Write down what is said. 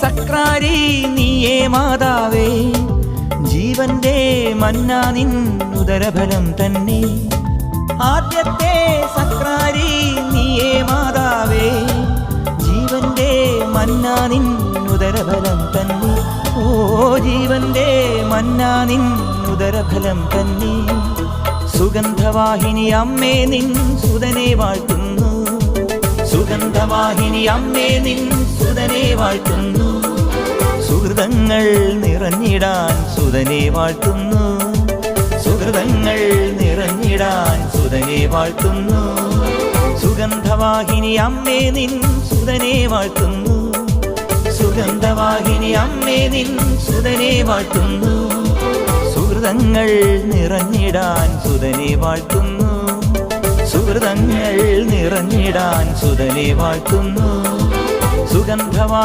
സക്രാരി നീയേ മാതാവേ. ജീവന്റെ മന്ന നിൻ ഉദരഫലം തന്നെ. ആദ്യത്തെ സക്രാരി നീയേ മാതാവേ. ജീവന്റെ മന്ന നിൻ ഉദരഫലം തന്നെ. ഓ ജീവന്റെ മന്ന നിൻ ഉദരഫലം തന്നെ. സുഗന്ധവാഹിനി അമ്മേ നിൻ സുതനെ വാഴ്ത്തുന്നു. സുഗന്ധവാഹിനി അമ്മേ നിൻ സുതനെ വാഴ്ത്തുന്നു സുഹൃതങ്ങൾ നിറഞ്ഞിടാൻ സുതനെ വാഴ്ത്തുന്നു സുഹൃതങ്ങൾ നിറഞ്ഞിടാൻ സുതനെ വാഴ്ത്തുന്നു സുഗന്ധവാഹിനി അമ്മേ നിൻ സുതനെ വാഴ്ത്തുന്നു സുഗന്ധവാഹിനി അമ്മേ നിൻ സുതനെ വാഴ്ത്തുന്നു സുഹൃതങ്ങൾ നിറഞ്ഞിടാൻ സുതനെ വാഴ്ത്തുന്നു സുഹൃതങ്ങൾ നിറഞ്ഞിടാൻ സുതനെ വാഴ്ത്തുന്നു. സുഗന്ധവാ